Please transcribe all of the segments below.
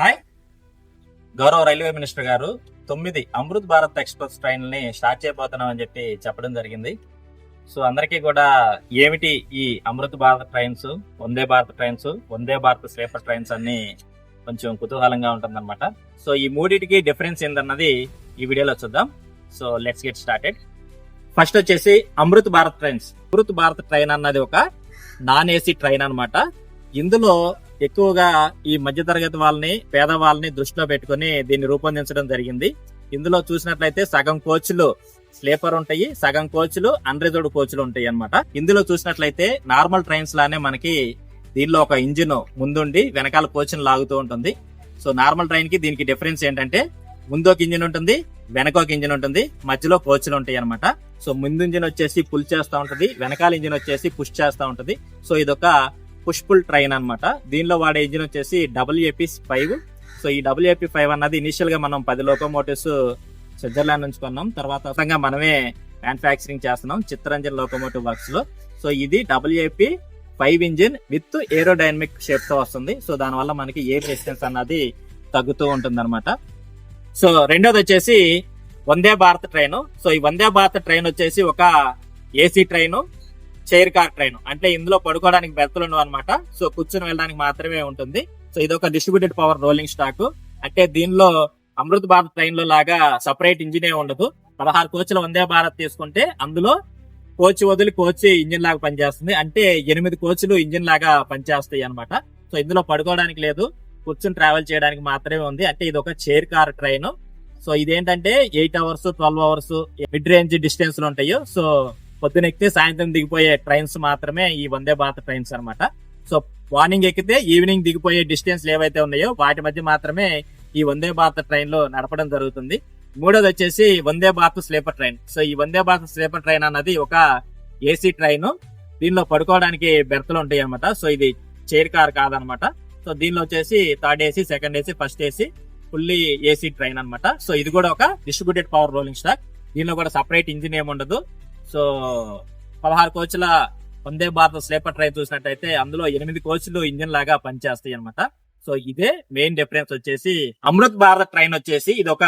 Hi. గౌరవ railway minister గారు తొమ్మిది అమృత్ భారత్ ఎక్స్ప్రెస్ ట్రైన్ని స్టార్ట్ చేయబోతున్నాం అని చెప్పి చెప్పడం జరిగింది. సో అందరికీ కూడా ఏమిటి ఈ Amrit Bharat trains Vande Bharat trains Vande Bharat sleeper trains అన్ని కొంచెం కుతూహలంగా ఉంటుందన్నమాట. సో ఈ మూడింటికి డిఫరెన్స్ ఏంటన్నది ఈ వీడియోలో చూద్దాం. So let's get started. First వచ్చేసి అమృత్ భారత్ ట్రైన్స్. అమృత్ భారత్ ట్రైన్ అన్నది ఒక నాన్ ఏసీ ట్రైన్ అన్నమాట. ఇందులో ఎక్కువగా ఈ మధ్యతరగతి వాళ్ళని పేదవాళ్ళని దృష్టిలో పెట్టుకుని దీన్ని రూపొందించడం జరిగింది. ఇందులో చూసినట్లయితే సగం కోచ్లు స్లీపర్ ఉంటాయి సగం కోచ్లు అన్రిజర్వ్డ్ కోచ్లు ఉంటాయి అన్నమాట. ఇందులో చూసినట్లయితే నార్మల్ ట్రైన్స్ లానే మనకి దీనిలో ఒక ఇంజిన్ ముందుండి వెనకాల కోచ్ని లాగుతూ ఉంటుంది. సో నార్మల్ ట్రైన్కి దీనికి డిఫరెన్స్ ఏంటంటే ముందు ఒక ఇంజిన్ ఉంటుంది వెనక ఒక ఇంజిన్ ఉంటుంది మధ్యలో కోచ్లు ఉంటాయి అనమాట సో ముందు ఇంజిన్ వచ్చేసి పుల్ చేస్తూ ఉంటుంది వెనకాల ఇంజిన్ వచ్చేసి పుష్ చేస్తూ ఉంటుంది. సో ఇదొక పుష్పుల్ ట్రైన్ అనమాట దీనిలో వాడే ఇంజిన్ వచ్చేసి డబ్ల్యూఏపీ ఫైవ్ సో ఈ డబ్ల్యూఏపీ ఫైవ్ అన్నది ఇనిషియల్గా మనం పది లోకోమోటివ్స్ స్విట్జర్లాండ్ నుంచి కొన్నాం. తర్వాత మనమే మ్యానుఫాక్చరింగ్ చేస్తున్నాం చిత్తరంజన్ లోకోమోటివ్ వర్క్స్లో. సో ఇది WAP five engine with aerodynamic షేప్తో వస్తుంది. సో దానివల్ల మనకి ఎయిర్ రెసిస్టెన్స్ అన్నది తగ్గుతూ ఉంటుంది అనమాట సో రెండోది వచ్చేసి వందే భారత్ ట్రైన్ సో ఈ వందే భారత్ ట్రైన్ వచ్చేసి ఒక AC train chair car train అంటే ఇందులో పడుకోవడానికి బెర్తులు ఉండవు అనమాట సో కూర్చొని వెళ్ళడానికి మాత్రమే ఉంటుంది. సో ఇది ఒక డిస్ట్రిబ్యూటెడ్ పవర్ రోలింగ్ స్టాక్ అంటే దీనిలో అమృత్ భారత్ ట్రైన్లో లాగా సపరేట్ ఇంజిన్ ఏ ఉండదు. పదహారు కోచ్ల వందే భారత్ తీసుకుంటే అందులో కోచ్ వదిలి కోచ్ ఇంజిన్ లాగా పనిచేస్తుంది. అంటే ఎనిమిది కోచ్లు ఇంజిన్ లాగా పనిచేస్తాయి అనమాట సో ఇందులో పడుకోవడానికి లేదు. కూర్చొని ట్రావెల్ చేయడానికి మాత్రమే ఉంది. అంటే ఇది ఒక చైర్ కార్ ట్రైన్ సో ఇదేంటంటే eight hours twelve hours mid range డిస్టెన్స్లో ఉంటాయి. సో పొద్దున ఎక్కితే సాయంత్రం దిగిపోయే ట్రైన్స్ మాత్రమే ఈ వందే భారత్ ట్రైన్స్ అనమాట సో మార్నింగ్ ఎక్కితే ఈవినింగ్ దిగిపోయే డిస్టెన్స్ ఏవైతే ఉన్నాయో వాటి మధ్య మాత్రమే ఈ వందే భారత్ ట్రైన్లో నడపడం జరుగుతుంది. మూడోది వచ్చేసి Vande Bharat sleeper train. So ఈ వందే భారత్ స్లీపర్ ట్రైన్ అన్నది ఒక ఏసీ ట్రైన్. దీనిలో పడుకోవడానికి బెర్తలు ఉంటాయి అనమాట సో ఇది చైర్ కార్ కాదనమాట సో దీనిలో వచ్చేసి third AC second AC first AC fully AC train అన్నమాట. సో ఇది కూడా ఒక డిస్ట్రిబ్యూటెడ్ పవర్ రోలింగ్ స్టాక్. దీనిలో కూడా సపరేట్ ఇంజిన్ ఏమి ఉండదు సో పదహారు కోచ్ల వందే భారత్ స్లీపర్ ట్రైన్ చూసినట్టయితే అందులో ఎనిమిది కోచ్లు ఇంజిన్ లాగా పనిచేస్తాయి అనమాట సో ఇదే మెయిన్ డిఫరెన్స్ వచ్చేసి అమృత్ భారత్ ట్రైన్ వచ్చేసి ఇది ఒక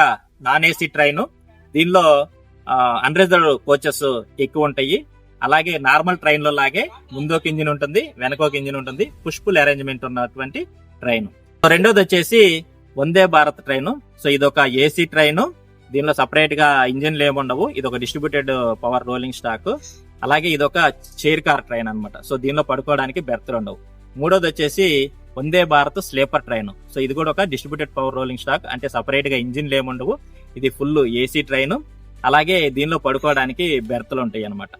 నాన్ ఏసీ ట్రైన్. దీనిలో అన్రిజర్వ్ కోచెస్ ఎక్కువ ఉంటాయి. అలాగే నార్మల్ ట్రైన్లో లాగే ముందు ఒక ఇంజిన్ ఉంటుంది వెనక ఒక ఇంజిన్ ఉంటుంది పుష్పుల్ అరేంజ్మెంట్ ఉన్నటువంటి ట్రైన్. రెండోది వచ్చేసి వందే భారత్ ట్రైన్. సో ఇది ఒక ఏసీ ట్రైన్. దీనిలో సపరేట్గా ఇంజిన్లు ఏముండవు ఇది ఒక డిస్ట్రిబ్యూటెడ్ పవర్ రోలింగ్ స్టాక్ అలాగే ఇది ఒక చైర్ కార్ ట్రైన్ అన్నమాట. సో దీనిలో పడుకోవడానికి బెర్త్లు ఉండవు. మూడోది వచ్చేసి Vande Bharat sleeper train so ఇది కూడా ఒక డిస్ట్రిబ్యూటెడ్ పవర్ రోలింగ్ స్టాక్ అంటే సపరేట్గా ఇంజిన్లు ఏముండవు ఇది ఫుల్ ఏసీ ట్రైన్ అలాగే దీనిలో పడుకోవడానికి బెర్త్లు ఉంటాయి అనమాట